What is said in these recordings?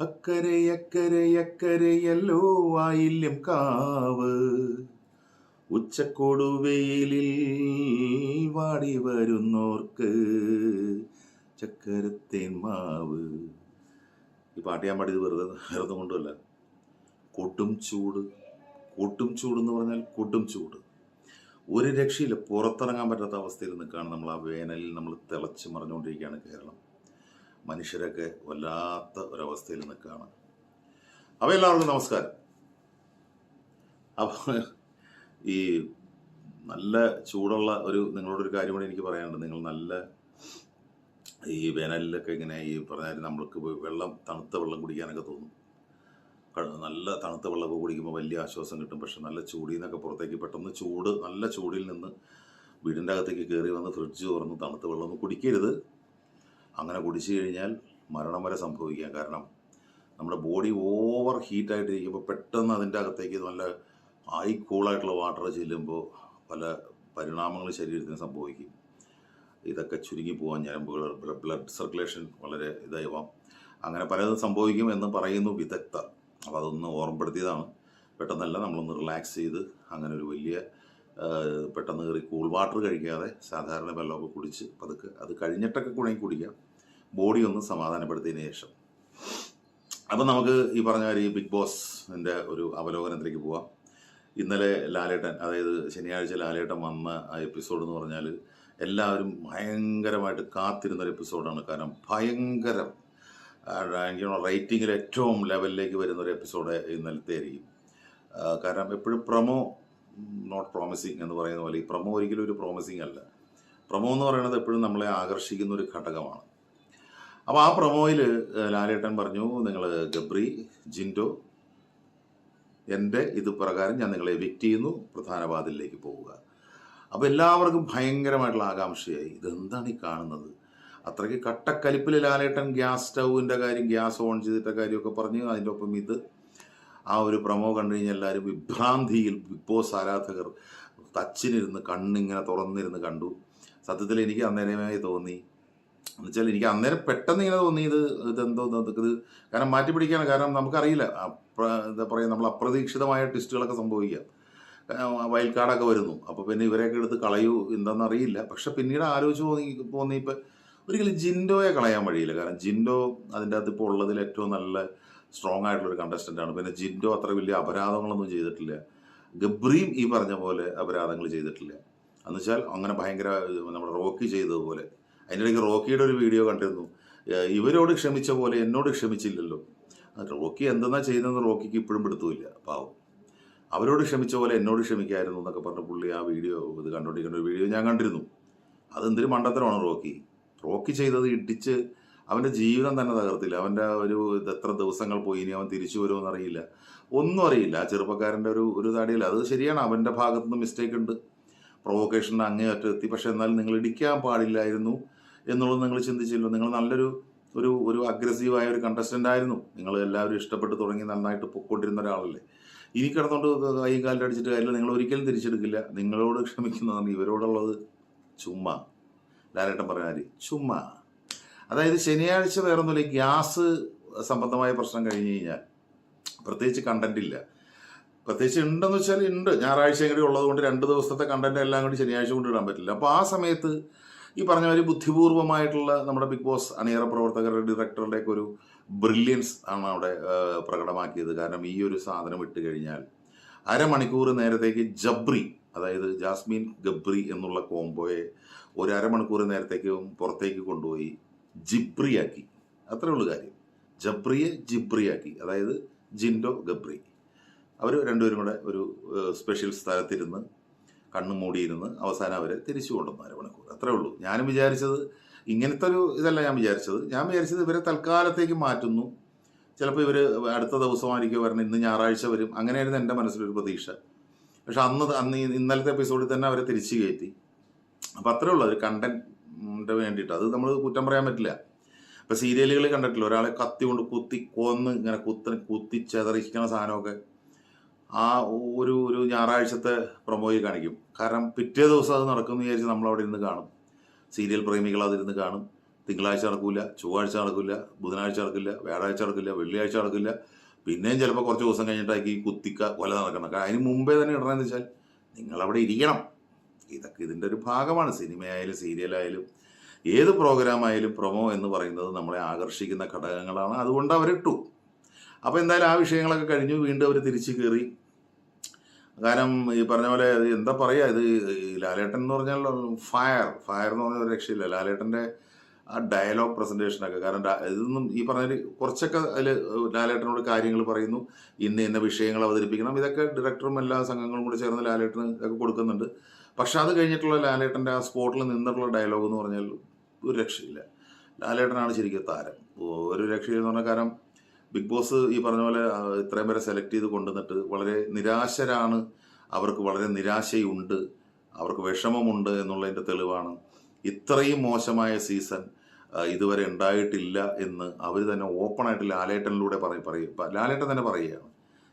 അക്കരെ വായില്യം കാവ്. ഉച്ചക്കൊടുവെയിലിൽ വാടി വരുന്നോർക്ക് ചക്കരത്തേൻ മാവ്. ഈ പാട്ട് ഞാൻ പാടിയത് വെറുതെ വെറുതെ കൊണ്ടുമല്ല കൊട്ടും ചൂട് കൊട്ടും ചൂട് എന്ന് പറഞ്ഞാൽ കൊട്ടും ചൂട്. ഒരു രക്ഷയില്ല പുറത്തിറങ്ങാൻ പറ്റാത്ത അവസ്ഥയിൽ നിൽക്കുകയാണ് നമ്മൾ. ആ വേനലിൽ നമ്മൾ തിളച്ച് മറിഞ്ഞുകൊണ്ടിരിക്കുകയാണ് കേരളം. മനുഷ്യരൊക്കെ വല്ലാത്ത ഒരവസ്ഥയിൽ നിൽക്കുകയാണ്. അപ്പോൾ എല്ലാവർക്കും നമസ്കാരം. അപ്പോൾ ഈ നല്ല ചൂടുള്ള ഒരു നിങ്ങളോടൊരു കാര്യം കൂടി എനിക്ക് പറയാനുണ്ട്. നിങ്ങൾ നല്ല ഈ വേനലിലൊക്കെ ഇങ്ങനെ ഈ പറഞ്ഞാൽ നമ്മൾക്ക് വെള്ളം തണുത്ത വെള്ളം കുടിക്കാനൊക്കെ തോന്നും. നല്ല തണുത്ത വെള്ളമൊക്കെ കുടിക്കുമ്പോൾ വലിയ ആശ്വാസം കിട്ടും. പക്ഷെ നല്ല ചൂടിൽ നിന്നൊക്കെ പുറത്തേക്ക് പെട്ടെന്ന് ചൂട് നല്ല ചൂടിൽ നിന്ന് വീടിന്റെ അകത്തേക്ക് കയറി വന്ന് ഫ്രിഡ്ജ് തുറന്ന് തണുത്ത വെള്ളമൊന്നും കുടിക്കരുത്. അങ്ങനെ കുടിച്ചു കഴിഞ്ഞാൽ മരണം വരെ സംഭവിക്കാം. കാരണം നമ്മുടെ ബോഡി ഓവർ ഹീറ്റായിട്ടിരിക്കുമ്പോൾ പെട്ടെന്ന് അതിന്റെ അകത്തേക്ക് നല്ല ഹൈ കൂളായിട്ടുള്ള വാട്ടർ ചെല്ലുമ്പോൾ പല പരിണാമങ്ങൾ ശരീരത്തിന് സംഭവിക്കും. ഇതൊക്കെ ചുരുങ്ങി പോകാൻ ഞരമ്പുകൾ ബ്ലഡ് സർക്കുലേഷൻ വളരെ ഇതായിവാം അങ്ങനെ പലതും സംഭവിക്കും എന്ന് പറയുന്നു വിദഗ്ധർ അപ്പോൾ അതൊന്ന് ഓർമ്മപ്പെടുത്തിയതാണ്. പെട്ടെന്നല്ല നമ്മളൊന്ന് റിലാക്സ് ചെയ്ത് അങ്ങനെ ഒരു വലിയ പെട്ടെന്ന് കയറി കൂൾ വാട്ടർ കഴിക്കാതെ സാധാരണ വെള്ളമൊക്കെ കുടിച്ച് പതുക്കെ അത് കഴിഞ്ഞിട്ടൊക്കെ കുഴങ്ങി കുടിക്കാം. ബോഡി ഒന്ന് സമാധാനപ്പെടുത്തിയതിന് ശേഷം. അപ്പം നമുക്ക് ഈ പറഞ്ഞ കാര്യം ഈ ബിഗ് ബോസിന്റെ ഒരു അവലോകനത്തിലേക്ക് പോവാം. ഇന്നലെ ലാലേട്ടൻ അതായത് ശനിയാഴ്ച ലാലേട്ടൻ വന്ന ആ എപ്പിസോഡ് എന്ന് പറഞ്ഞാൽ എല്ലാവരും ഭയങ്കരമായിട്ട് കാത്തിരുന്ന ഒരു എപ്പിസോഡാണ് കാരണം ഭയങ്കരം എനിക്കുള്ള എനിക്ക് റേറ്റിങ്ങിൽ ഏറ്റവും ലെവലിലേക്ക് വരുന്ന ഒരു എപ്പിസോഡ് ഇന്നലത്തെ ആയിരിക്കും. കാരണം എപ്പോഴും പ്രൊമോ നോട്ട് പ്രോമിസിങ് എന്ന് പറയുന്ന പോലെ ഈ പ്രൊമോ ഒരിക്കലും ഒരു പ്രോമിസിങ് അല്ല. പ്രൊമോ എന്ന് പറയുന്നത് എപ്പോഴും നമ്മളെ ആകർഷിക്കുന്ന ഒരു ഘടകമാണ്. അപ്പോൾ ആ പ്രൊമോയിൽ ലാലേട്ടൻ പറഞ്ഞു നിങ്ങൾ ഗബ്രി ജിൻഡോ എന്റെ ഇത് പ്രകാരം ഞാൻ നിങ്ങളെ എവിക്റ്റ് ചെയ്യുന്നു പ്രധാന പോവുക. അപ്പോൾ എല്ലാവർക്കും ഭയങ്കരമായിട്ടുള്ള ആകാംക്ഷയായി. ഇതെന്താണ് ഈ കാണുന്നത്? അത്രയ്ക്ക് കട്ടക്കലിപ്പിൽ ലാലേട്ടൻ ഗ്യാസ് സ്റ്റൗവിന്റെ കാര്യം ഗ്യാസ് ഓൺ ചെയ്തിട്ട കാര്യമൊക്കെ പറഞ്ഞു. അതിന്റെ ഒപ്പം ഇത് ആ ഒരു പ്രമോ കണ്ടു കഴിഞ്ഞാൽ എല്ലാവരും വിഭ്രാന്തിയിൽ ബിഗ് ബോസ് ആരാധകർ തച്ചിനിരുന്ന് കണ്ണിങ്ങനെ തുറന്നിരുന്ന് കണ്ടു. സത്യത്തിൽ എനിക്ക് അന്നേരമായി തോന്നി എന്നുവെച്ചാൽ എനിക്ക് അന്നേരം പെട്ടെന്ന് ഇങ്ങനെ തോന്നി ഇത് ഇതെന്തോ ഇത് കാരണം മാറ്റി പിടിക്കാണ്. കാരണം നമുക്കറിയില്ല. എന്താ പറയുക നമ്മൾ അപ്രതീക്ഷിതമായ ടെസ്റ്റുകളൊക്കെ സംഭവിക്കാം. വൈൽഡ് കാർഡൊക്കെ വരുന്നു. അപ്പോൾ പിന്നെ ഇവരെയൊക്കെ എടുത്ത് കളയൂ എന്താണെന്ന് അറിയില്ല. പക്ഷെ പിന്നീട് ആലോചിച്ച് തോന്നി തോന്നി ഇപ്പം ഒരിക്കലും ജിൻഡോയെ കളയാൻ വഴിയില്ല. കാരണം ജിൻഡോ അതിന്റെ അകത്ത് ഇപ്പോൾ ഉള്ളതിൽ ഏറ്റവും നല്ല സ്ട്രോങ് ആയിട്ടുള്ള ഒരു കണ്ടസ്റ്റന്റ് ആണ്. പിന്നെ ജിൻഡോ അത്ര വലിയ അപരാധങ്ങളൊന്നും ചെയ്തിട്ടില്ല. ഗബ്രീം ഈ പറഞ്ഞ പോലെ അപരാധങ്ങൾ ചെയ്തിട്ടില്ല. എന്നുവെച്ചാൽ അങ്ങനെ ഭയങ്കര നമ്മുടെ റോക്കി ചെയ്തതുപോലെ. അതിന്റെ ഇടയ്ക്ക് റോക്കിയുടെ ഒരു വീഡിയോ കണ്ടിരുന്നു. ഇവരോട് ക്ഷമിച്ച പോലെ എന്നോട് ക്ഷമിച്ചില്ലല്ലോ. റോക്കി എന്തെന്നാ ചെയ്തതെന്ന് റോക്കിക്ക് ഇപ്പോഴും പിടുത്തമില്ല. പാവം. അവരോട് ക്ഷമിച്ച പോലെ എന്നോട് ക്ഷമിക്കായിരുന്നു എന്നൊക്കെ പറഞ്ഞ പുള്ളി ആ വീഡിയോ ഇത് കണ്ടുകൊണ്ടിരിക്കുന്ന ഒരു വീഡിയോ ഞാൻ കണ്ടിരുന്നു. അതെന്തൊരു മണ്ടത്തരമാണ് റോക്കി. റോക്കി ചെയ്തത് ഇടിച്ച് അവന്റെ ജീവിതം തന്നെ തകർത്തില്ല. അവന്റെ ഒരു എത്ര ദിവസങ്ങൾ പോയി ഇനി അവൻ തിരിച്ചു വരുമെന്ന് അറിയില്ല. ഒന്നും അറിയില്ല. ആ ചെറുപ്പക്കാരന്റെ ഒരു ഒരു താടിയില്ല. അത് ശരിയാണ്. അവന്റെ ഭാഗത്തുനിന്ന് മിസ്റ്റേക്ക് ഉണ്ട്. പ്രൊവോക്കേഷന്റെ അങ്ങേയറ്റെത്തി പക്ഷെ എന്നാൽ നിങ്ങൾ ഇടിക്കാൻ പാടില്ലായിരുന്നു. എന്നുള്ളത് നിങ്ങൾ ചിന്തിച്ചില്ല നിങ്ങൾ നല്ലൊരു ഒരു ഒരു അഗ്രസീവായ ഒരു കണ്ടസ്റ്റന്റ് ആയിരുന്നു. നിങ്ങൾ എല്ലാവരും ഇഷ്ടപ്പെട്ട് തുടങ്ങി നന്നായിട്ട് പൊക്കോണ്ടിരുന്ന ഒരാളല്ലേ. ഇനി കിടന്നുകൊണ്ട് കൈയും കാലിൽ അടിച്ചിട്ട് കാര്യമില്ല. നിങ്ങൾ ഒരിക്കലും തിരിച്ചെടുക്കില്ല. നിങ്ങളോട് ക്ഷമിക്കുന്നതാണ് ഇവരോടുള്ളത് ചുമ്മാ. ലാലേട്ടൻ പറഞ്ഞ കാര്യം. ചുമ്മാ. അതായത് ശനിയാഴ്ച വേറൊന്നുമില്ല. ഗ്യാസ് സംബന്ധമായ പ്രശ്നം കഴിഞ്ഞ് കഴിഞ്ഞാൽ പ്രത്യേകിച്ച് കണ്ടന്റ് ഇല്ല. പ്രത്യേകിച്ച് ഉണ്ടെന്ന് വെച്ചാൽ ഉണ്ട്. ഞായറാഴ്ചയും കൂടി ഉള്ളത് കൊണ്ട് രണ്ട് ദിവസത്തെ കണ്ടന്റ് എല്ലാം കൂടി ശനിയാഴ്ച കൊണ്ട് ഇടാൻ പറ്റില്ല. അപ്പോൾ ആ സമയത്ത് ഈ പറഞ്ഞ ഒരു ബുദ്ധിപൂർവമായിട്ടുള്ള നമ്മുടെ ബിഗ് ബോസ് അണിയറ പ്രവർത്തകരുടെ ഡയറക്ടറുടെ ഒക്കെ ഒരു ബ്രില്യൻസ് ആണ് അവിടെ പ്രകടമാക്കിയത്. കാരണം ഈ ഒരു സാധനം ഇട്ട് കഴിഞ്ഞാൽ അരമണിക്കൂർ നേരത്തേക്ക് ജബ്രി അതായത് ജാസ്മിൻ ഗബ്രി എന്നുള്ള കോംബോയെ ഒരു അരമണിക്കൂർ നേരത്തേക്ക് പുറത്തേക്ക് കൊണ്ടുപോയി ജിബ്രിയാക്കി. അത്രേ ഉള്ളൂ കാര്യം. ജബ്രിയെ ജിബ്രിയാക്കി അതായത് ജിൻഡോ ഗബ്രി. അവർ രണ്ടുപേരും കൂടെ ഒരു സ്പെഷ്യൽ സ്ഥലത്തിരുന്ന് കണ്ണും മൂടിയിരുന്ന് അവസാനം അവരെ തിരിച്ചു കൊണ്ടുവന്നു അരമണിക്കൂർ അത്രേ ഉള്ളൂ. ഞാനും വിചാരിച്ചത് ഇങ്ങനത്തെ ഒരു ഇതല്ല ഞാൻ വിചാരിച്ചത്. ഞാൻ വിചാരിച്ചത് ഇവരെ തൽക്കാലത്തേക്ക് മാറ്റുന്നു. ചിലപ്പോൾ ഇവർ അടുത്ത ദിവസമായിരിക്കും വരണം ഇന്ന് ഞായറാഴ്ച വരും. അങ്ങനെയായിരുന്നു എന്റെ മനസ്സിലൊരു പ്രതീക്ഷ. പക്ഷെ അന്ന് അന്ന് ഇന്നലത്തെ എപ്പിസോഡിൽ തന്നെ അവരെ തിരിച്ചു കയറ്റി. അപ്പം അത്രേ ഉള്ളൂ. ഒരു കണ്ടന്റ് വേണ്ടിയിട്ട്. അത് നമ്മൾ കുറ്റം പറയാൻ പറ്റില്ല. ഇപ്പം സീരിയലുകൾ കണ്ടിട്ടില്ല? ഒരാളെ കത്തി കൊണ്ട് കുത്തി കൊന്ന് ഇങ്ങനെ കുത്തി കുത്തി ചെതറിക്കുന്ന സാധനമൊക്കെ. ആ ഒരു ഒരു ഞായറാഴ്ചത്തെ പ്രൊമോയിൽ കാണിക്കും. കാരണം പിറ്റേ ദിവസം അത് നടക്കുമെന്ന് വിചാരിച്ച് നമ്മൾ അവിടെ ഇരുന്ന് കാണും. സീരിയൽ പ്രേമികൾ അതിരുന്ന് കാണും. തിങ്കളാഴ്ച നടക്കില്ല ചൊവ്വാഴ്ച നടക്കില്ല ബുധനാഴ്ച നടക്കില്ല വ്യാഴാഴ്ച നടക്കില്ല വെള്ളിയാഴ്ച നടക്കില്ല. പിന്നെയും ചിലപ്പോൾ കുറച്ച് ദിവസം കഴിഞ്ഞിട്ടായിരിക്കും ഈ കുത്തിക്ക കൊല നടക്കണം അതിന് മുമ്പേ തന്നെ ഇടണമെന്ന് വെച്ചാൽ നിങ്ങളവിടെ ഇരിക്കണം. ഇതൊക്കെ ഇതിന്റെ ഒരു ഭാഗമാണ്. സിനിമയായാലും സീരിയലായാലും ഏത് പ്രോഗ്രാം ആയാലും പ്രൊമോ എന്ന് പറയുന്നത് നമ്മളെ ആകർഷിക്കുന്ന ഘടകങ്ങളാണ്. അതുകൊണ്ട് അവരിട്ടു. അപ്പോൾ എന്തായാലും ആ വിഷയങ്ങളൊക്കെ കഴിഞ്ഞു വീണ്ടും അവർ തിരിച്ചു കയറി കാരണം ഈ പറഞ്ഞ പോലെ എന്താ പറയുക ഇത് ലാലേട്ടൻ എന്ന് പറഞ്ഞാൽ ഫയർ ഫയർ എന്ന് പറഞ്ഞ ഒരു രക്ഷയില്ല. ലാലേട്ടന്റെ ആ ഡയലോഗ് പ്രസന്റേഷനൊക്കെ കാരണം ഇതൊന്നും ഈ പറഞ്ഞ കുറച്ചൊക്കെ അതിൽ ലാലേട്ടനോട് കാര്യങ്ങൾ പറയുന്നു. ഇന്ന ഇന്ന വിഷയങ്ങൾ അവതരിപ്പിക്കണം. ഇതൊക്കെ ഡയറക്ടറും എല്ലാ സംഘങ്ങളും കൂടി ചേർന്ന് ലാലേട്ടന് ഇതൊക്കെ കൊടുക്കുന്നുണ്ട്. പക്ഷെ അത് കഴിഞ്ഞിട്ടുള്ള ലാലേട്ടന്റെ ആ സ്പോട്ടിൽ നിന്നിട്ടുള്ള ഡയലോഗ് എന്ന് പറഞ്ഞാൽ ഒരു രക്ഷയില്ല. ലാലേട്ടനാണ് ശരിക്കും താരം. ഒരു രക്ഷയില്ലെന്ന് പറഞ്ഞ കാരണം ബിഗ് ബോസ് ഈ പറഞ്ഞ പോലെ ഇത്രയും പേരെ സെലക്ട് ചെയ്ത് കൊണ്ടുവന്നിട്ട് വളരെ നിരാശരാണ്. അവർക്ക് വളരെ നിരാശയുണ്ട്. അവർക്ക് വിഷമമുണ്ട് എന്നുള്ളതിന്റെ തെളിവാണ്. ഇത്രയും മോശമായ സീസൺ ഇതുവരെ ഉണ്ടായിട്ടില്ല എന്ന് അവർ തന്നെ ഓപ്പണായിട്ട് ലാലേട്ടനിലൂടെ പറയും പറയും. ലാലേട്ടൻ തന്നെ പറയുകയാണ്.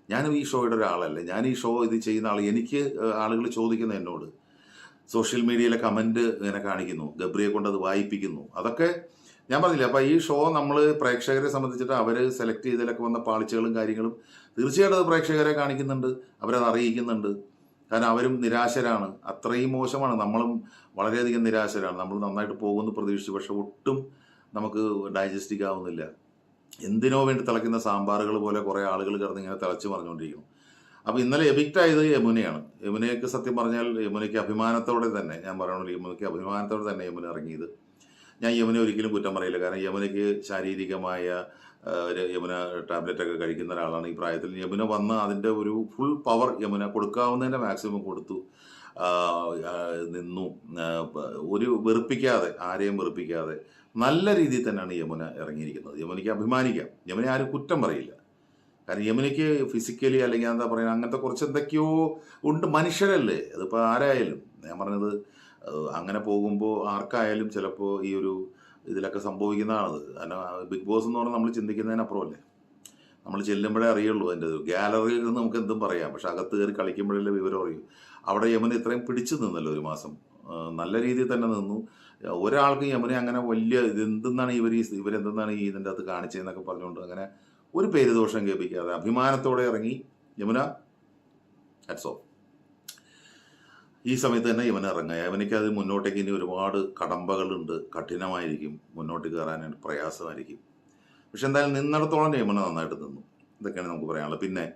ഞാനും ഈ ഷോയുടെ ഒരാളല്ല. ഞാൻ ഈ ഷോ ഇത് ചെയ്യുന്ന ആൾ എനിക്ക് ആളുകൾ ചോദിക്കുന്ന എന്നോട്. സോഷ്യൽ മീഡിയയിലെ കമന്റ് ഇങ്ങനെ കാണിക്കുന്നു. ഗബ്രിയെ കൊണ്ട് അത് വായിപ്പിക്കുന്നു. അതൊക്കെ ഞാൻ പറഞ്ഞില്ല അപ്പോൾ ഈ ഷോ നമ്മൾ പ്രേക്ഷകരെ സംബന്ധിച്ചിട്ട് അവർ സെലക്ട് ചെയ്തതിലൊക്കെ വന്ന പാളിച്ചകളും കാര്യങ്ങളും തീർച്ചയായിട്ടും അത് പ്രേക്ഷകരെ കാണിക്കുന്നുണ്ട് അവരത് അറിയിക്കുന്നുണ്ട്. കാരണം അവരും നിരാശരാണ്. അത്രയും മോശമാണ്. നമ്മളും വളരെയധികം നിരാശരാണ്. നമ്മൾ നന്നായിട്ട് പോകുമെന്ന് പ്രതീക്ഷിച്ചു. പക്ഷെ ഒട്ടും നമുക്ക് ഡൈജസ്റ്റിക് ആവുന്നില്ല എന്തിനോ വേണ്ടി തിളയ്ക്കുന്ന സാമ്പാറുകൾ പോലെ കുറേ ആളുകൾ കിടന്ന് ഇങ്ങനെ തിളച്ച് പറഞ്ഞുകൊണ്ടിരിക്കുന്നു അപ്പോൾ ഇന്നലെ എവിക്റ്റ് ആയത് യമുനയാണ്. യമുനയ്ക്ക് സത്യം പറഞ്ഞാൽ യമുനയ്ക്ക് അഭിമാനത്തോടെ തന്നെ ഞാൻ പറയണല്ലോ യമുനയ്ക്ക് അഭിമാനത്തോടെ തന്നെ യമുന ഇറങ്ങിയത്. ഞാൻ യമുനെ ഒരിക്കലും കുറ്റം പറയില്ല. കാരണം യമുനയ്ക്ക് ശാരീരികമായ ഒരു യമുന ടാബ്ലറ്റ് ഒക്കെ കഴിക്കുന്ന ഒരാളാണ് ഈ പ്രായത്തിൽ. യമുന വന്ന് അതിന്റെ ഒരു ഫുൾ പവർ യമുന കൊടുക്കാവുന്നതിന്റെ മാക്സിമം കൊടുത്തു. നിന്നു. ഒരു വെറുപ്പിക്കാതെ ആരെയും വെറുപ്പിക്കാതെ നല്ല രീതിയിൽ തന്നെയാണ് യമുന ഇറങ്ങിയിരിക്കുന്നത്. യമുനയ്ക്ക് അഭിമാനിക്കാം. യമുന ആരും കുറ്റം പറയില്ല. കാരണം യമുനയ്ക്ക് ഫിസിക്കലി അല്ലെങ്കിൽ എന്താ പറയുക അങ്ങനത്തെ കുറച്ച് എന്തൊക്കെയോ ഉണ്ട്. മനുഷ്യരല്ലേ? അതിപ്പോൾ ആരായാലും. ഞാൻ പറഞ്ഞത് അങ്ങനെ പോകുമ്പോൾ ആർക്കായാലും ചിലപ്പോൾ ഈ ഒരു ഇതിലൊക്കെ സംഭവിക്കുന്നതാണത്. കാരണം ബിഗ് ബോസ് എന്ന് പറഞ്ഞാൽ നമ്മൾ ചിന്തിക്കുന്നതിനപ്പുറമല്ലേ നമ്മൾ ചെല്ലുമ്പോഴേ അറിയുള്ളൂ അതിന്റെ ഗാലറിയിൽ നിന്ന് നമുക്ക് എന്തും പറയാം. പക്ഷെ അകത്ത് കയറി കളിക്കുമ്പോഴല്ലേ വിവരം അറിയും. അവിടെ യമുന ഇത്രയും പിടിച്ചു നിന്നല്ലോ ഒരു മാസം. നല്ല രീതിയിൽ തന്നെ നിന്നു. ഒരാൾക്ക് യമുന അങ്ങനെ വലിയ ഇതെന്തെന്നാണ് ഇവർ ഈ ഇവരെന്തെന്നാണ് ഈ ഇതിന്റെ അകത്ത് കാണിച്ചതെന്നൊക്കെ പറഞ്ഞുകൊണ്ട് അങ്ങനെ ഒരു പേര് ദോഷം കേൾപ്പിക്കാതെ അഭിമാനത്തോടെ ഇറങ്ങി. യമുന അറ്റ്സ് ഈ സമയത്ത് തന്നെ ഇവൻ ഇറങ്ങുക. ഇവനിക്ക് അത് മുന്നോട്ടേക്ക് ഇനി ഒരുപാട് കടമ്പകളുണ്ട്. കഠിനമായിരിക്കും. മുന്നോട്ട് കയറാൻ പ്രയാസമായിരിക്കും. പക്ഷെ എന്തായാലും നിന്നിടത്തോളം നിയമനം നന്നായിട്ട് നിന്നു. ഇതൊക്കെയാണ് നമുക്ക് പറയാനുള്ളത്. പിന്നെ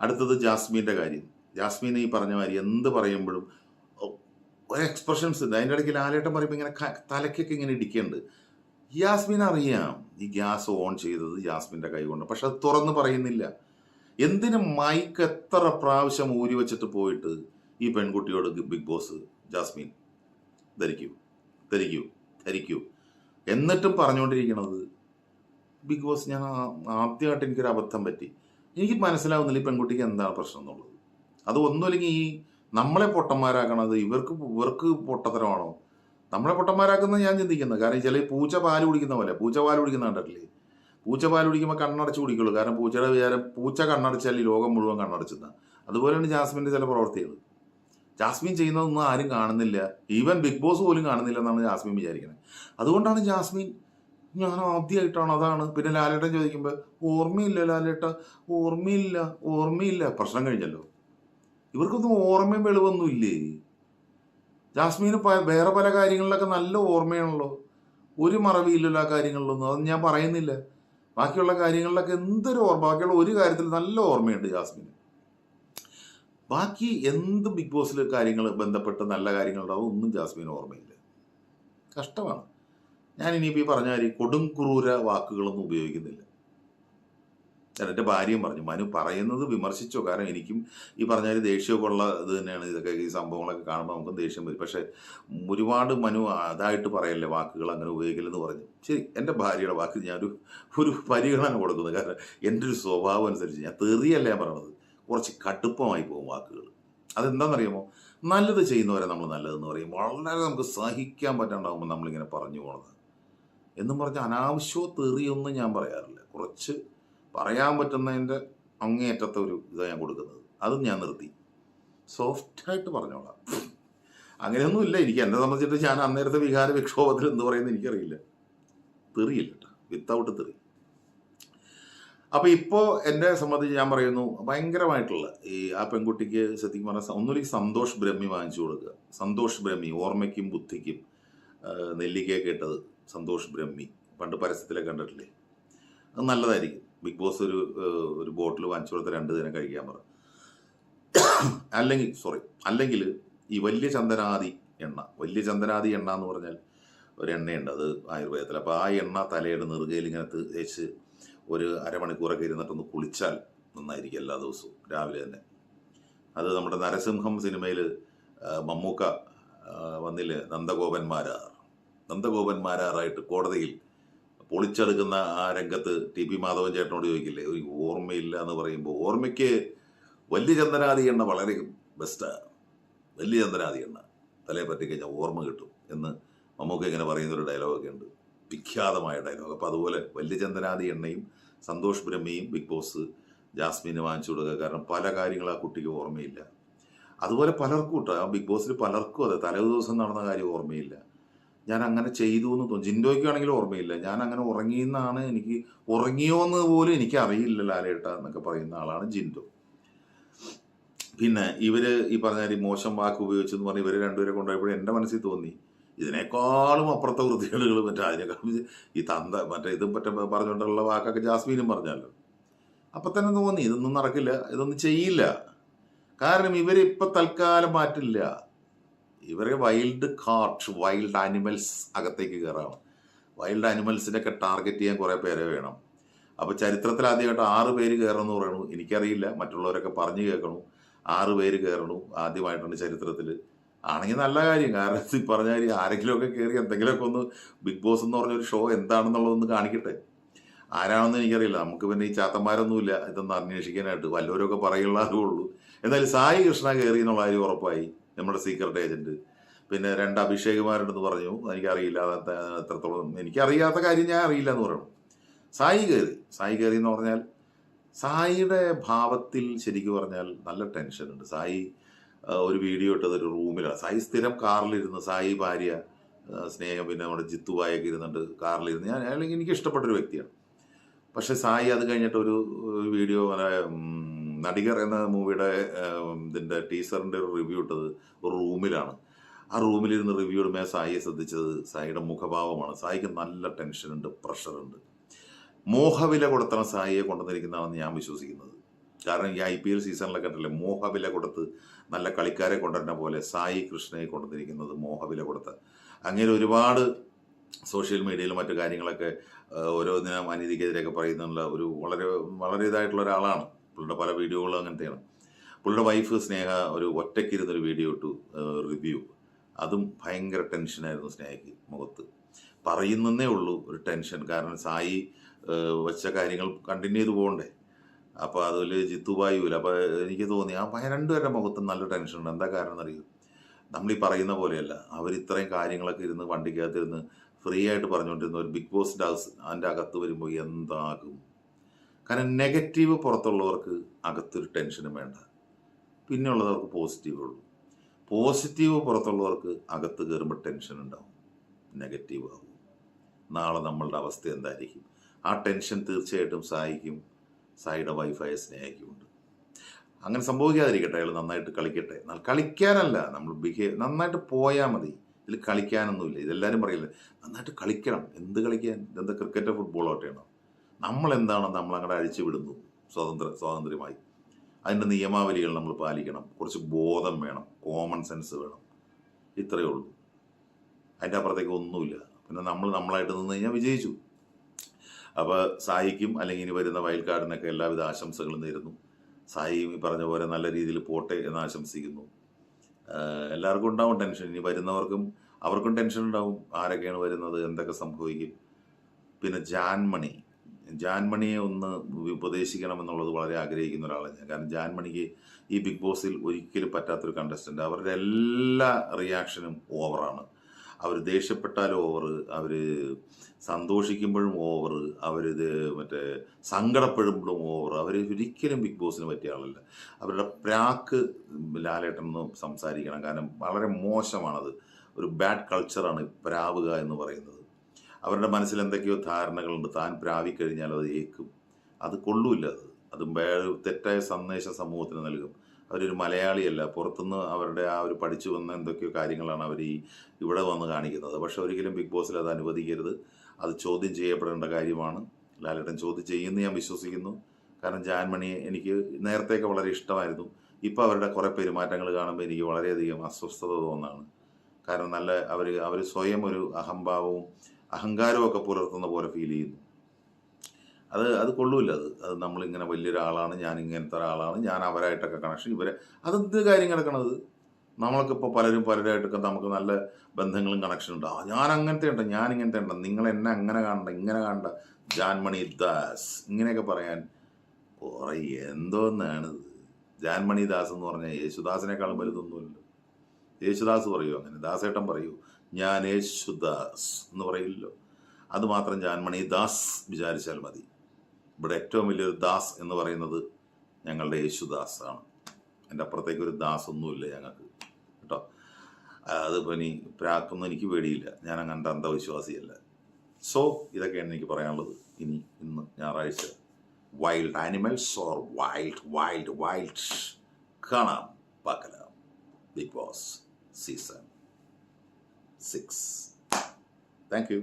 അടുത്തത് ജാസ്മീന്റെ കാര്യം. ജാസ്മീൻ ഈ പറഞ്ഞ മാതിരി എന്ത് പറയുമ്പോഴും ഒരു എക്സ്പ്രഷൻസ് ഉണ്ട്. അതിന്റെ ഇടയ്ക്ക് ലാലേട്ടൻ പറയുമ്പോൾ ഇങ്ങനെ തലയ്ക്കൊക്കെ ഇങ്ങനെ ഇടിക്കുന്നുണ്ട്. ജാസ്മിൻ അറിയാം. ഈ ഗ്യാസ് ഓൺ ചെയ്തത് ജാസ്മിന്റെ കൈ കൊണ്ട്. പക്ഷെ അത് തുറന്ന് പറയുന്നില്ല. എന്തിനും മൈക്ക് എത്ര പ്രാവശ്യം ഊരി വെച്ചിട്ട് പോയിട്ട് ഈ പെൺകുട്ടിയോട് ബിഗ് ബോസ് ജാസ്മിൻ ധരിക്കൂ ധരിക്കൂ ധരിക്കൂ. എന്നിട്ടും പറഞ്ഞുകൊണ്ടിരിക്കണത് ബിഗ് ബോസ് ഞാൻ ആദ്യമായിട്ട് എനിക്കൊരു അബദ്ധം പറ്റി. എനിക്ക് മനസ്സിലാവുന്നില്ല ഈ പെൺകുട്ടിക്ക് എന്താണ് പ്രശ്നം എന്നുള്ളത്. അത് ഒന്നുമില്ലെങ്കിൽ ഈ നമ്മളെ പൊട്ടന്മാരാക്കണത് ഇവർക്ക് ഇവർക്ക് പൊട്ടത്തരമാണോ? നമ്മളെ പൊട്ടന്മാരാക്കുന്നത് ഞാൻ ചിന്തിക്കുന്നത് കാരണം ചില പൂച്ച പാൽ കുടിക്കുന്ന പോലെ പൂച്ച പാൽ കുടിക്കുന്ന കണ്ടിട്ടില്ലേ? പൂച്ച പാൽ കുടിക്കുമ്പോൾ കണ്ണടച്ച് കുടിക്കുള്ളൂ. കാരണം പൂച്ചയുടെ വിചാരം പൂച്ച കണ്ണടച്ചാൽ ഈ ലോകം മുഴുവൻ കണ്ണടച്ചെന്ന. അതുപോലെയാണ് ജാസ്മിന്റെ ചില പ്രവർത്തികൾ ജാസ്മിൻ ചെയ്യുന്നതൊന്നും ആരും കാണുന്നില്ല. ഈവൻ ബിഗ് ബോസ് പോലും കാണുന്നില്ല എന്നാണ് ജാസ്മിൻ വിചാരിക്കുന്നത് അതുകൊണ്ടാണ് ജാസ്മിൻ ഞാൻ ആദ്യമായിട്ടാണ് അതാണ്. പിന്നെ ലാലേട്ടൻ ചോദിക്കുമ്പോൾ ഓർമ്മയില്ല ലാലേട്ട ഓർമ്മയില്ല ഓർമ്മയില്ല. പ്രശ്നം കഴിഞ്ഞല്ലോ. ഇവർക്കൊന്നും ഓർമ്മയും വെളിവൊന്നും ഇല്ലേ? ജാസ്മിന് പ- വേറെ പല കാര്യങ്ങളിലൊക്കെ നല്ല ഓർമ്മയാണല്ലോ. ഒരു മറവിയില്ലല്ലോ ആ കാര്യങ്ങളിലൊന്നും. അതൊന്നും ഞാൻ പറയുന്നില്ല. ബാക്കിയുള്ള കാര്യങ്ങളിലൊക്കെ എന്തൊരു ഓർമ്മ? ബാക്കിയുള്ള ഒരു കാര്യത്തിൽ നല്ല ഓർമ്മയുണ്ട് ജാസ്മിന്. ബാക്കി എന്ത് ബിഗ് ബോസിൽ കാര്യങ്ങൾ ബന്ധപ്പെട്ട് നല്ല കാര്യങ്ങളുണ്ടാവും ഒന്നും ജാസ്മിന് ഓർമ്മയില്ല. കഷ്ടമാണ്. ഞാൻ ഇനിയിപ്പോൾ ഈ പറഞ്ഞ കാര്യം കൊടും ക്രൂര വാക്കുകളൊന്നും ഉപയോഗിക്കുന്നില്ല. ഞാൻ എന്റെ ഭാര്യയും പറഞ്ഞു മനു പറയുന്നത് വിമർശിച്ചോ? കാരണം എനിക്കും ഈ പറഞ്ഞ ഒരു ദേഷ്യമൊക്കെ ഉള്ള ഇത് തന്നെയാണ് ഇതൊക്കെ ഈ സംഭവങ്ങളൊക്കെ കാണുമ്പോൾ നമുക്കും ദേഷ്യം വരും. പക്ഷേ ഒരുപാട് മനു അതായിട്ട് പറയല്ലേ വാക്കുകൾ അങ്ങനെ ഉപയോഗിക്കില്ലെന്ന് പറഞ്ഞു. ശരി എന്റെ ഭാര്യയുടെ വാക്ക് ഞാനൊരു ഒരു പരിഗണന കൊടുക്കുന്നു. കാരണം എന്റെ ഒരു സ്വഭാവം അനുസരിച്ച് ഞാൻ തെറിയല്ല ഞാൻ പറയണത്. കുറച്ച് കടുപ്പമായി പോകും വാക്കുകൾ. അതെന്താണെന്നറിയാമോ? നല്ലത് ചെയ്യുന്നവരെ നമ്മൾ നല്ലതെന്ന് പറയും. വളരെ നമുക്ക് സഹിക്കാൻ പറ്റാണ്ടാകുമ്പോൾ നമ്മളിങ്ങനെ പറഞ്ഞു പോണത്. എന്നും പറഞ്ഞാൽ അനാവശ്യമോ തെറിയൊന്നും ഞാൻ പറയാറില്ല. കുറച്ച് പറയാൻ പറ്റുന്നതിന്റെ അങ്ങേയറ്റത്തെ ഒരു ഇതാണ് ഞാൻ കൊടുക്കുന്നത്. അതും ഞാൻ നിർത്തി. സോഫ്റ്റായിട്ട് പറഞ്ഞോളാം. അങ്ങനെയൊന്നുമില്ല. എനിക്ക് എന്നെ സംബന്ധിച്ചിട്ട് ഞാൻ അന്നേരത്തെ വികാര വിക്ഷോഭത്തിൽ എന്ത് പറയുന്നത് എനിക്കറിയില്ല. തെറിയില്ല കേട്ടോ. വിത്തൗട്ട് തെറി. അപ്പോൾ ഇപ്പോൾ എന്നെ സംബന്ധിച്ച് ഞാൻ പറയുന്നു ഭയങ്കരമായിട്ടുള്ള ഈ ആ പെൺകുട്ടിക്ക് ശരിക്കും പറഞ്ഞാൽ ഒന്നുമില്ലെങ്കിൽ സന്തോഷ് ബ്രഹ്മി വാങ്ങിച്ചു കൊടുക്കുക. സന്തോഷ് ബ്രഹ്മി ഓർമ്മയ്ക്കും ബുദ്ധിക്കും നെല്ലിക്ക കേട്ടത് സന്തോഷ് ബ്രഹ്മി. പണ്ട് പരസ്യത്തിലൊക്കെ കണ്ടിട്ടില്ലേ? അത് നല്ലതായിരിക്കും. ബിഗ് ബോസ് ഒരു ഒരു ബോട്ടിൽ വാങ്ങിച്ചു കൊടുത്ത രണ്ട് ദിനം കഴിക്കാൻ പറ. അല്ലെങ്കിൽ സോറി അല്ലെങ്കിൽ ഈ വലിയ ചന്ദനാദി എണ്ണ. വലിയ ചന്ദനാദി എണ്ണ എന്ന് പറഞ്ഞാൽ ഒരു എണ്ണയുണ്ട്. അത് ആയുർവേദത്തിൽ. അപ്പോൾ ആ എണ്ണ തലയുടെ നെറുകയിൽ ഇങ്ങനെ തേച്ച് ഒരു അരമണിക്കൂറൊക്കെ ഇരുന്നിട്ടൊന്ന് കുളിച്ചാൽ നന്നായിരിക്കും എല്ലാ ദിവസവും രാവിലെ തന്നെ. അത് നമ്മുടെ നരസിംഹം സിനിമയിൽ മമ്മൂക്ക വന്നില്ല നന്ദഗോപന്മാരാർ. നന്ദഗോപന്മാരാറായിട്ട് കോടതിയിൽ പൊളിച്ചെടുക്കുന്ന ആ രംഗത്ത് ടി പി മാധവൻ ചേട്ടനോട് ചോദിക്കില്ലേ ഒരു ഓർമ്മയില്ല എന്ന് പറയുമ്പോൾ ഓർമ്മയ്ക്ക് വലിയ ചന്ദനാദി എണ്ണ വളരെ ബെസ്റ്റാണ് വലിയ ചന്ദനാദി എണ്ണ. തലയെ പറ്റി കഴിഞ്ഞാൽ ഓർമ്മ കിട്ടും എന്ന് മമ്മൂക്ക ഇങ്ങനെ പറയുന്നൊരു ഡയലോഗൊക്കെ ഉണ്ട്. വിഖ്യാതമായ ഡയലോഗ് അപ്പോൾ അതുപോലെ വലിയ ചന്ദനാദി എണ്ണയും സന്തോഷ് ബ്രഹ്മയും ബിഗ് ബോസ് ജാസ്മിന് വാങ്ങിച്ചു കൊടുക്കുക കാരണം പല കാര്യങ്ങളും ആ കുട്ടിക്ക് ഓർമ്മയില്ല. അതുപോലെ പലർക്കും കേട്ടോ ആ ബിഗ് ബോസിൽ പലർക്കും അതെ തലേ ദിവസം നടന്ന കാര്യം ഓർമ്മയില്ല. ഞാൻ അങ്ങനെ ചെയ്തു എന്ന് തോന്നുന്നു. ജിൻഡോയ്ക്കാണെങ്കിലും ഓർമ്മയില്ല. ഞാൻ അങ്ങനെ ഉറങ്ങിയെന്നാണ് എനിക്ക് ഉറങ്ങിയോ എന്ന് പോലും എനിക്ക് അറിയില്ല ലാലേട്ട എന്നൊക്കെ പറയുന്ന ആളാണ് ജിൻഡോ. പിന്നെ ഇവർ ഈ പറഞ്ഞ മോശം വാക്ക് ഉപയോഗിച്ചെന്ന് പറഞ്ഞ് ഇവർ രണ്ടുപേരെ കൊണ്ടുപോയപ്പോഴും എന്റെ മനസ്സിൽ തോന്നി. ഇതിനേക്കാളും അപ്പുറത്തെ വൃത്തികേടുകൾ മറ്റേ അതിനേക്കാളും ഈ തന്ത മറ്റേ ഇതും മറ്റേ പറഞ്ഞുകൊണ്ടുള്ള വാക്കൊക്കെ ജാസ്മീനും പറഞ്ഞല്ലോ അപ്പം തന്നെ തോന്നി ഇതൊന്നും നടക്കില്ല ഇതൊന്നും ചെയ്യില്ല. കാരണം ഇവരെ ഇപ്പം തൽക്കാലം മാറ്റില്ല. ഇവരെ വൈൽഡ് കാർട്ട് വൈൽഡ് ആനിമൽസ് അകത്തേക്ക് കയറാം വൈൽഡ് ആനിമൽസിനൊക്കെ ടാർഗറ്റ് ചെയ്യാൻ കുറേ പേരെ വേണം. അപ്പോൾ ചരിത്രത്തിൽ ആദ്യമായിട്ട് ആറ് പേര് കയറണമെന്ന് പറയണു എനിക്കറിയില്ല മറ്റുള്ളവരൊക്കെ പറഞ്ഞു കേൾക്കണു. ആറ് പേര് കയറണു ആദ്യമായിട്ടാണ് ചരിത്രത്തിൽ ആണെങ്കിൽ നല്ല കാര്യം. കാരണം ഈ പറഞ്ഞ കാര്യം ആരെങ്കിലുമൊക്കെ കയറി എന്തെങ്കിലുമൊക്കെ ഒന്ന് ബിഗ് ബോസ് എന്ന് പറഞ്ഞൊരു ഷോ എന്താണെന്നുള്ളതൊന്ന് കാണിക്കട്ടെ. ആരാണെന്ന് എനിക്കറിയില്ല. നമുക്ക് പിന്നെ ഈ ചാത്തന്മാരൊന്നുമില്ല. ഇതൊന്ന് അന്വേഷിക്കാനായിട്ട്. വല്ലവരൊക്കെ പറയുള്ള അറിവുള്ളൂ എന്നാലും സായി കൃഷ്ണ കയറി എന്നുള്ള കാര്യം ഉറപ്പായി. നമ്മുടെ സീക്രട്ട് ഏജന്റ് പിന്നെ രണ്ട് അഭിഷേകുമാരുണ്ടെന്ന് പറഞ്ഞു. എനിക്കറിയില്ല. എത്രത്തോളം എനിക്കറിയാത്ത കാര്യം ഞാൻ അറിയില്ല എന്ന് പറയണം. സായി കയറി സായി കയറി എന്ന് പറഞ്ഞാൽ സായിയുടെ ഭാവത്തിൽ ശരിക്കും പറഞ്ഞാൽ നല്ല ടെൻഷനുണ്ട്. സായി ഒരു വീഡിയോ ഇട്ടത് ഒരു റൂമിലാണ് സായി സ്ഥിരം കാറിലിരുന്ന് സായി ഭാര്യ സ്നേഹം പിന്നെ നമ്മുടെ ജിത്തു ജിത്തുവായൊക്കെ ഇരുന്നുണ്ട് കാറിലിരുന്ന്. ഞാൻ അല്ലെങ്കിൽ എനിക്ക് ഇഷ്ടപ്പെട്ടൊരു വ്യക്തിയാണ്. പക്ഷെ സായി അത് കഴിഞ്ഞിട്ട് ഒരു വീഡിയോ നടികർ എന്ന മൂവിയുടെ ഇതിന്റെ ടീച്ചറിന്റെ ഒരു റിവ്യൂ ഇട്ടത് ഒരു റൂമിലാണ്. ആ റൂമിലിരുന്ന് റിവ്യൂ ഇടുമ്പോൾ സായിയെ ശ്രദ്ധിച്ചത് സായിയുടെ മുഖഭാവമാണ്. സായിക്ക് നല്ല ടെൻഷനുണ്ട് പ്രഷറുണ്ട്. മോഹവില കൊടുത്താണ് സായിയെ കൊണ്ടുവന്നിരിക്കുന്നതാണെന്ന് ഞാൻ വിശ്വസിക്കുന്നത്. കാരണം ഈ ഐ പി എൽ സീസണിലൊക്കെ കണ്ടില്ലേ മോഹവില കൊടുത്ത് നല്ല കളിക്കാരെ കൊണ്ടുവരുന്ന പോലെ സായി കൃഷ്ണയെ കൊണ്ടുവന്നിരിക്കുന്നത് മോഹവില കൊടുത്ത്. അങ്ങനെ ഒരുപാട് സോഷ്യൽ മീഡിയയിലും മറ്റു കാര്യങ്ങളൊക്കെ ഓരോന്നിനും അനീതിക്കെതിരെയൊക്കെ പറയുന്നുള്ള ഒരു വളരെ വളരെ ഇതായിട്ടുള്ള ഒരാളാണ്. പുള്ളിയുടെ പല വീഡിയോകളും അങ്ങനത്തെയാണ്. പുള്ളിയുടെ വൈഫ് സ്നേഹ ഒരു ഒറ്റയ്ക്കിരുന്നൊരു വീഡിയോ ഇട്ടു റിവ്യൂ. അതും ഭയങ്കര ടെൻഷനായിരുന്നു സ്നേഹയ്ക്ക് മുഖത്ത്. പറയുന്നേ ഉള്ളൂ ഒരു ടെൻഷൻ. കാരണം സായി വെച്ച കാര്യങ്ങൾ കണ്ടിന്യൂ ചെയ്ത് പോകണ്ടേ? അപ്പോൾ അതിൽ ജിത്തുവായൂല അപ്പോൾ എനിക്ക് തോന്നി ആ ഭയ രണ്ടുപേരുടെ മുഖത്തും നല്ല ടെൻഷൻ ഉണ്ട് എന്താ കാരണം എന്നറിയോ നമ്മൾ ഈ പറയുന്ന പോലെയല്ല. അവർ ഇത്രയും കാര്യങ്ങളൊക്കെ ഇരുന്ന് വണ്ടിക്കകത്തിരുന്ന് ഫ്രീ ആയിട്ട് പറഞ്ഞുകൊണ്ടിരുന്ന ഒരു ബിഗ് ബോസ് ഹൗസ് അതിന്റെ അകത്ത് വരുമ്പോൾ എന്താകും? കാരണം നെഗറ്റീവ് പുറത്തുള്ളവർക്ക് അകത്തൊരു ടെൻഷനും വേണ്ട. പിന്നെയുള്ളവർക്ക് പോസിറ്റീവേ ഉള്ളൂ. പോസിറ്റീവ് പുറത്തുള്ളവർക്ക് അകത്ത് കയറുമ്പോൾ ടെൻഷൻ ഉണ്ടാവും. നെഗറ്റീവ് ആവും. നാളെ നമ്മളുടെ അവസ്ഥ എന്തായിരിക്കും? ആ ടെൻഷൻ തീർച്ചയായിട്ടും സായിക്കും സായിയുടെ വൈഫായ സ്നേഹിക്കുമുണ്ട് അങ്ങനെ സംഭവിക്കാതിരിക്കട്ടെ അയാൾ നന്നായിട്ട് കളിക്കട്ടെ. എന്നാൽ കളിക്കാനല്ല നമ്മൾ ബിഹേവ് നന്നായിട്ട് പോയാൽ മതി. ഇതിൽ കളിക്കാനൊന്നുമില്ല. ഇതെല്ലാവരും പറയില്ലേ നന്നായിട്ട് കളിക്കണം. എന്ത് കളിക്കാൻ? ഇതെന്താ ക്രിക്കറ്റോ ഫുട്ബോളോ ഒക്കെയാണോ നമ്മൾ എന്താണോ നമ്മൾ അങ്ങോട്ട് അഴിച്ചു വിടുന്നു സ്വാതന്ത്ര്യ സ്വാതന്ത്ര്യമായി. അതിന്റെ നിയമാവലികൾ നമ്മൾ പാലിക്കണം. കുറച്ച് ബോധം വേണം കോമൺ സെൻസ് വേണം. ഇത്രയേ ഉള്ളൂ. അതിന്റെ അപ്പുറത്തേക്ക് ഒന്നുമില്ല. പിന്നെ നമ്മൾ നമ്മളായിട്ട് നിന്ന് കഴിഞ്ഞാൽ വിജയിച്ചു. അപ്പോൾ സായിക്കും അല്ലെങ്കിൽ ഇനി വരുന്ന വയൽക്കാടിനൊക്കെ എല്ലാവിധ ആശംസകളും നേരുന്നു. സായിയും ഈ പറഞ്ഞ പോലെ നല്ല രീതിയിൽ പോട്ടെ എന്ന് ആശംസിക്കുന്നു. എല്ലാവർക്കും ഉണ്ടാവും ടെൻഷൻ ഇനി വരുന്നവർക്കും അവർക്കും ടെൻഷൻ ഉണ്ടാവും. ആരൊക്കെയാണ് വരുന്നത്? എന്തൊക്കെ സംഭവിക്കും? പിന്നെ ജാൻമണി. ജാൻമണിയെ ഒന്ന് ഉപദേശിക്കണം എന്നുള്ളത് വളരെ ആഗ്രഹിക്കുന്ന ഒരാളാണ് ഞാൻ. കാരണം ജാൻമണിക്ക് ഈ ബിഗ് ബോസിൽ ഒരിക്കലും പറ്റാത്തൊരു കണ്ടസ്റ്റന്റ് അവരുടെ എല്ലാ റിയാക്ഷനും ഓവറാണ് അവർ ദേഷ്യപ്പെട്ടാലും ഓവർ അവർ സന്തോഷിക്കുമ്പോഴും ഓവർ അവരിത് മറ്റേ സങ്കടപ്പെടുമ്പോഴും ഓവർ അവർ ഒരിക്കലും ബിഗ് ബോസിന് പറ്റിയ ആളല്ല. അവരുടെ പ്രാക്ക് ലാലേട്ടനൊന്ന് സംസാരിക്കണം. കാരണം വളരെ മോശമാണത്. ഒരു ബാഡ് കൾച്ചറാണ് പ്രാവുക എന്ന് പറയുന്നത്. അവരുടെ മനസ്സിൽ എന്തൊക്കെയോ ധാരണകളുണ്ട്. താൻ പ്രാവിക്കഴിഞ്ഞാൽ അത് ഏക്കും. അത് കൊള്ളൂല്ല അത്. അത് തെറ്റായ സന്ദേശം സമൂഹത്തിന് നൽകും. അവരൊരു മലയാളിയല്ല. പുറത്തുനിന്ന് അവരുടെ ആ ഒരു പഠിച്ചു വന്ന എന്തൊക്കെയോ കാര്യങ്ങളാണ് അവർ ഈ ഇവിടെ വന്ന് കാണിക്കുന്നത്. പക്ഷെ ഒരിക്കലും ബിഗ് ബോസിൽ അത് അനുവദിക്കരുത്. അത് ചോദ്യം ചെയ്യപ്പെടേണ്ട കാര്യമാണ്. ലാലേട്ടൻ ചോദ്യം ചെയ്യുമെന്ന് ഞാൻ വിശ്വസിക്കുന്നു. കാരണം ജാൻമണിയെ എനിക്ക് നേരത്തെയൊക്കെ വളരെ ഇഷ്ടമായിരുന്നു. ഇപ്പോൾ അവരുടെ കുറേ പെരുമാറ്റങ്ങൾ കാണുമ്പോൾ എനിക്ക് വളരെയധികം അസ്വസ്ഥത തോന്നാണ്. കാരണം നല്ല അവർ അവർ സ്വയം ഒരു അഹംഭാവവും അഹങ്കാരവും ഒക്കെ പുലർത്തുന്ന പോലെ ഫീൽ ചെയ്യുന്നു. അത് അത് കൊള്ളൂല അത്. അത് നമ്മളിങ്ങനെ വലിയൊരാളാണ് ഞാൻ ഇങ്ങനത്തെ ഒരാളാണ് ഞാൻ അവരായിട്ടൊക്കെ കണക്ഷൻ ഇവരെ. അതെന്ത് കാര്യം കിടക്കണത് നമ്മൾക്കിപ്പോൾ പലരും പലരായിട്ടൊക്കെ നമുക്ക് നല്ല ബന്ധങ്ങളും കണക്ഷൻ ഉണ്ട്. ആ ഞാൻ അങ്ങനത്തെ ഉണ്ട് ഞാൻ ഇങ്ങനത്തെ ഉണ്ട്. നിങ്ങൾ എന്നെ അങ്ങനെ കാണണ്ട ഇങ്ങനെ കാണണ്ട. ജാൻമണി ദാസ് ഇങ്ങനെയൊക്കെ പറയാൻ കുറേ എന്തോന്നാണിത്? ജാൻമണി ദാസ് എന്ന് പറഞ്ഞാൽ യേശുദാസിനേക്കാളും വലുതൊന്നുമില്ല യേശുദാസ് പറയൂ അങ്ങനെ? ദാസേട്ടൻ പറയൂ? ഞാൻ യേശുദാസ് എന്ന് പറയില്ലല്ലോ. അതുമാത്രം ജാൻമണി ദാസ് വിചാരിച്ചാൽ മതി. ഇവിടെ ഏറ്റവും വലിയൊരു ദാസ് എന്ന് പറയുന്നത് ഞങ്ങളുടെ യേശുദാസ് ആണ് എന്റെ അപ്പുറത്തേക്ക് ഒരു ദാസ് ഒന്നുമില്ല ഞങ്ങൾക്ക്. കേട്ടോ? അതിപ്പോൾ ഇനി പ്രാക്കൊന്നും എനിക്ക് പേടിയില്ല. ഞാൻ അങ്ങനത്തെ അന്ധവിശ്വാസിയല്ല. സോ ഇതൊക്കെയാണ് എനിക്ക് പറയാനുള്ളത്. ഇനി ഇന്ന് ഞായറാഴ്ച wild animals or wild wild wild കാണാം. പാക്കലാം big boss season six thank you